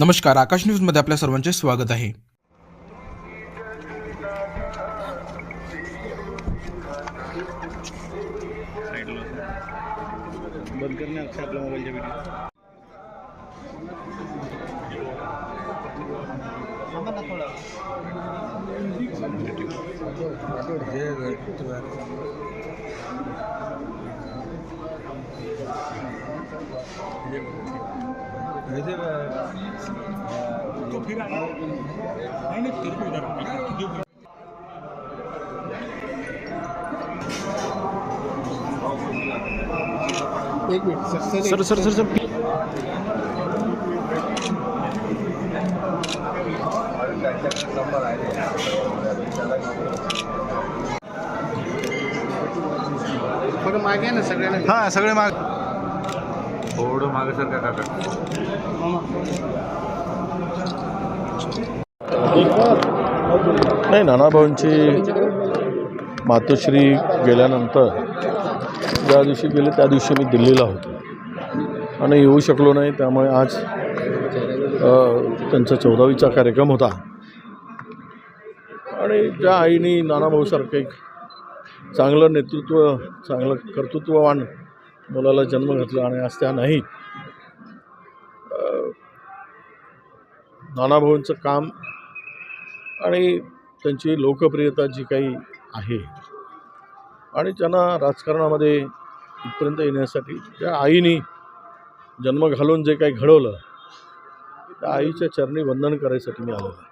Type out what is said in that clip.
नमस्कार आकाश न्यूजमध्ये आपल्या सर्वांचे स्वागत आहे. बंद करणे अक्षय आपल्या मोबाईलच्या व्हिडिओ एक minute sir sir sir sir sir थोडं मागे आहे ना सगळ्यांना. हां सगळे माग. थोडं मागे सर का काका नाही नानाभाऊंची मातोश्री गेल्यानंतर ज्या दिवशी गेले त्या दिवशी मी दिल्लीला होतो. आणि येऊ शकलो नाही त्यामुळे आज त्यांचा चौदावीचा कार्यक्रम होता. आणि ज्या आईने नानाभाऊसारखं एक चांगलं नेतृत्व चांगलं कर्तृत्ववान मुलाला जन्म घातला आणि आज त्या नाही. नानाभाऊंचं काम आणि त्यांची लोकप्रियता जी काही आहे आणि त्यांना राजकारणामध्ये इथपर्यंत येण्यासाठी त्या आईने जन्म घालून जे काही घडवलं त्या आईच्या चरणी वंदन करायसाठी मी आलेलो आहे.